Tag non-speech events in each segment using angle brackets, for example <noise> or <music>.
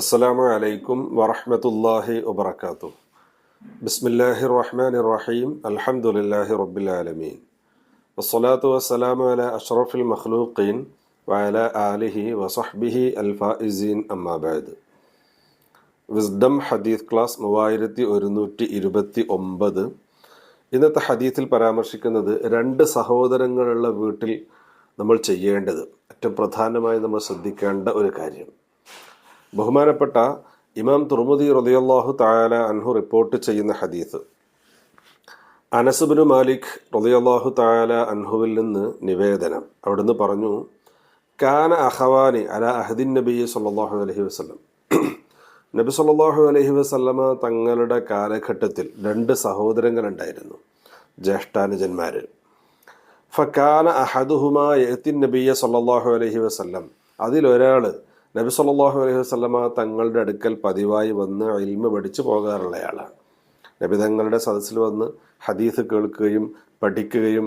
അസ്സലാമു അലൈക്കും വറഹ്മത്തുള്ളാഹി വബർക്കാത്തു ബിസ്മില്ലാഹി റഹ്മാൻ റഹീം അലഹമുല്ലാഹി റബ്ബിൽ ആലമീൻ വസ്സലാത്തു വസ്സലാമു അല അഷ്റഫിൽ മഖ്ലൂഖീൻ വയല ആലിഹി വസഹ്ബിഹി അൽഫായിസീൻ അമ്മാബാദ് വിസ്ഡം ഹദീത് ക്ലാസ് മൂവായിരത്തി ഒരുന്നൂറ്റി ഇരുപത്തി ഒമ്പത്. ഇന്നത്തെ ഹദീത്തിൽ പരാമർശിക്കുന്നത് രണ്ട് സഹോദരങ്ങളുള്ള വീട്ടിൽ നമ്മൾ ചെയ്യേണ്ടത് ഏറ്റവും പ്രധാനമായി നമ്മൾ ശ്രദ്ധിക്കേണ്ട ഒരു കാര്യം. ബഹുമാനപ്പെട്ട ഇമാം തുർമുദി റളിയല്ലാഹു തായാല അൻഹു റിപ്പോർട്ട് ചെയ്യുന്ന ഹദീസ്. അനസുബിനു മാലിക് റളിയല്ലാഹു തായാല അൻഹുവിൽ നിന്ന് നിവേദനം. അവിടുന്ന് പറഞ്ഞു കാന അഹവാനി അല അഹദിൻ നബി സല്ലല്ലാഹു അലഹി വസ്ലം <clears throat> നബി സല്ലല്ലാഹു അലഹി വസല്ലമ തങ്ങളുടെ കാലഘട്ടത്തിൽ രണ്ട് സഹോദരങ്ങളുണ്ടായിരുന്നു ജ്യേഷ്ഠാനുജന്മാർ ഫക്കാന അഹദുഹുമ യത്തിൻ നബിയ സല്ലാഹു അലഹി വസ്ല്ലം. അതിലൊരാൾ നബി സല്ലാഹു അലൈഹി വസ്ലമ തങ്ങളുടെ അടുക്കൽ പതിവായി വന്ന് ഇൽമ പഠിച്ചു പോകാറുള്ളയാളാണ് നബി തങ്ങളുടെ സദസ്സിൽ വന്ന് ഹദീസ് കേൾക്കുകയും പഠിക്കുകയും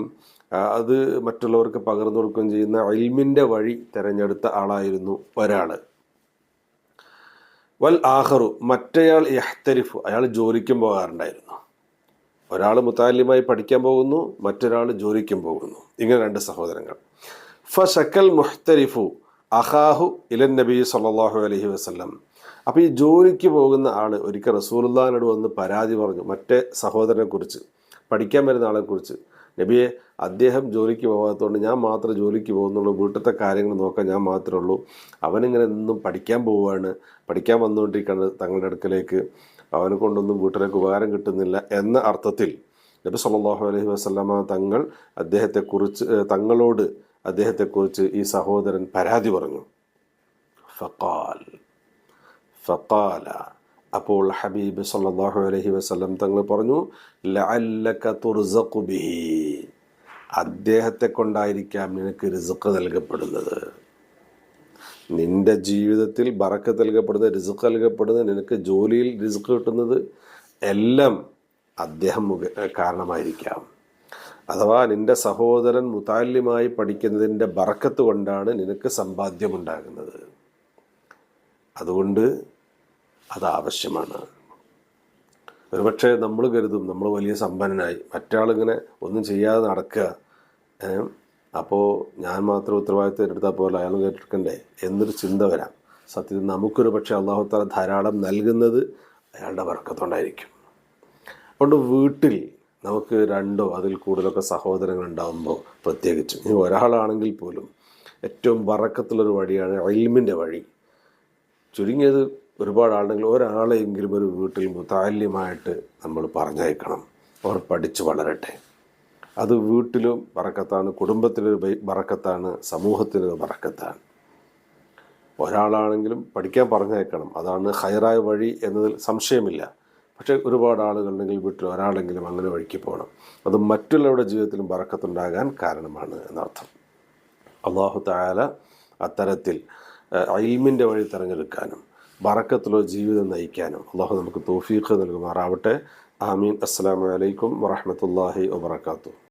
അത് മറ്റുള്ളവർക്ക് പകർന്നു കൊടുക്കുകയും ചെയ്യുന്ന ഇൽമിന്റെ വഴി തിരഞ്ഞെടുത്ത ആളായിരുന്നു ഒരാൾ വൽ ആഹറു മറ്റേയാൾ യഹ്തരിഫ് അയാൾ ജോലിക്കും പോകാറുണ്ടായിരുന്നു. ഒരാൾ മുത്താലിമായി പഠിക്കാൻ പോകുന്നു മറ്റൊരാൾ ജോലിക്കും പോകുന്നു. ഇങ്ങനെ രണ്ട് സഹോദരങ്ങൾ. ഫ ഷക്കൽ മുഹ്തരിഫു അഹാഹു ഇലൻ നബി സല്ലല്ലാഹു അലഹി വസ്ലം അപ്പോൾ ഈ ജോലിക്ക് പോകുന്ന ആൾ ഒരിക്കൽ റസൂലുള്ളാഹിനോട് വന്ന് പരാതി പറഞ്ഞു മറ്റേ സഹോദരനെക്കുറിച്ച് പഠിക്കാൻ വരുന്ന ആളെ കുറിച്ച് നബിയെ അദ്ദേഹം ജോലിക്ക് പോകാത്തതുകൊണ്ട് ഞാൻ മാത്രം ജോലിക്ക് പോകുന്നുള്ളൂ. വീട്ടിലത്തെ കാര്യങ്ങൾ നോക്കാൻ ഞാൻ മാത്രമേ ഉള്ളൂ. അവനിങ്ങനെ നിന്നും പഠിക്കാൻ പോവുകയാണ് പഠിക്കാൻ വന്നുകൊണ്ടിരിക്കുകയാണ് തങ്ങളുടെ അടുക്കലേക്ക്. അവനെ കൊണ്ടൊന്നും വീട്ടിലേക്ക് ഉപകാരം കിട്ടുന്നില്ല എന്ന അർത്ഥത്തിൽ നബി സല്ലല്ലാഹു അലൈഹി വസല്ലമ തങ്ങൾ അദ്ദേഹത്തെക്കുറിച്ച് തങ്ങളോട് അദ്ദേഹത്തെക്കുറിച്ച് ഈ സഹോദരൻ പരാതി പറഞ്ഞു. ഫഖാൽ ഫഖാല. അപ്പോൾ ഹബീബ് സല്ലല്ലാഹു അലൈഹി വസല്ലം തങ്ങൾ പറഞ്ഞു ലഅല്ലക തുർസഖു ബിഹി. അദ്ദേഹത്തെ കൊണ്ടായിരിക്കാം നിനക്ക് റിസുക്ക് നൽകപ്പെടുന്നത്. നിന്റെ ജീവിതത്തിൽ ബറക്ക് നൽകപ്പെടുന്നത് റിസുക്ക് നൽകപ്പെടുന്നത് നിനക്ക് ജോലിയിൽ റിസ്ക് കിട്ടുന്നത് എല്ലാം അദ്ദേഹം കാരണമായിരിക്കാം. അഥവാ നിന്റെ സഹോദരൻ മുതാല്യമായി പഠിക്കുന്നതിന്റെ ബറക്കത്ത് കൊണ്ടാണ് നിനക്ക് സമ്പാദ്യമുണ്ടാകുന്നത്. അതുകൊണ്ട് അത് ആവശ്യമാണ്. ഒരുപക്ഷെ നമ്മൾ കരുതും നമ്മൾ വലിയ സമ്പന്നനായി. മറ്റാളിങ്ങനെ ഒന്നും ചെയ്യാതെ നടക്കുക? അപ്പോൾ ഞാൻ മാത്രം ഉത്തരവാദിത്തം ഏറ്റെടുത്താൽ പോലെ അയാൾ കേട്ടിരിക്കണ്ടേ എന്നൊരു ചിന്ത വരാം. സത്യത്തിൽ നമുക്കൊരു പക്ഷേ അള്ളാഹുത്താല ധാരാളം നൽകുന്നത് അയാളുടെ വർക്കത്തോണ്ടായിരിക്കും അതുകൊണ്ട് വീട്ടിൽ നമുക്ക് രണ്ടോ അതിൽ കൂടുതലൊക്കെ സഹോദരങ്ങൾ ഉണ്ടാകുമ്പോൾ പ്രത്യേകിച്ചും ഇനി ഒരാളാണെങ്കിൽ പോലും ഏറ്റവും വറക്കത്തുള്ളൊരു വഴിയാണ് ഇൽമിന്റെ വഴി. ചുരുങ്ങിയത് ഒരുപാട് ആളുണ്ടെങ്കിൽ ഒരാളെങ്കിലും ഒരു വീട്ടിൽ മുതാല്യമായിട്ട് നമ്മൾ പറഞ്ഞയക്കണം. അവർ പഠിച്ചു വളരട്ടെ. അത് വീട്ടിലും വറക്കത്താണ് കുടുംബത്തിനൊരു വറക്കത്താണ് സമൂഹത്തിനൊരു വറക്കത്താണ്. ഒരാളാണെങ്കിലും പഠിക്കാൻ പറഞ്ഞയക്കണം. അതാണ് ഹയറായ വഴി എന്നതിൽ സംശയമില്ല. പക്ഷേ ഒരുപാട് ആളുകളുണ്ടെങ്കിൽ വീട്ടിൽ ഒരാളെങ്കിലും അങ്ങനെ വഴിക്ക് പോകണം. അത് മറ്റുള്ളവരുടെ ജീവിതത്തിലും വറക്കത്തുണ്ടാകാൻ കാരണമാണ് എന്നർത്ഥം. അള്ളാഹു തായാല അത്തരത്തിൽ അയിൽമിന്റെ വഴി തിരഞ്ഞെടുക്കാനും ബറക്കത്തുള്ള ജീവിതം നയിക്കാനും. അള്ളാഹു നമുക്ക് തോഫീഖ് നൽകുമാറാവട്ടെ. ആമീൻ. അസ്സാം വലൈക്കും വറഹമത്തല്ലാഹി വബർക്കാത്തു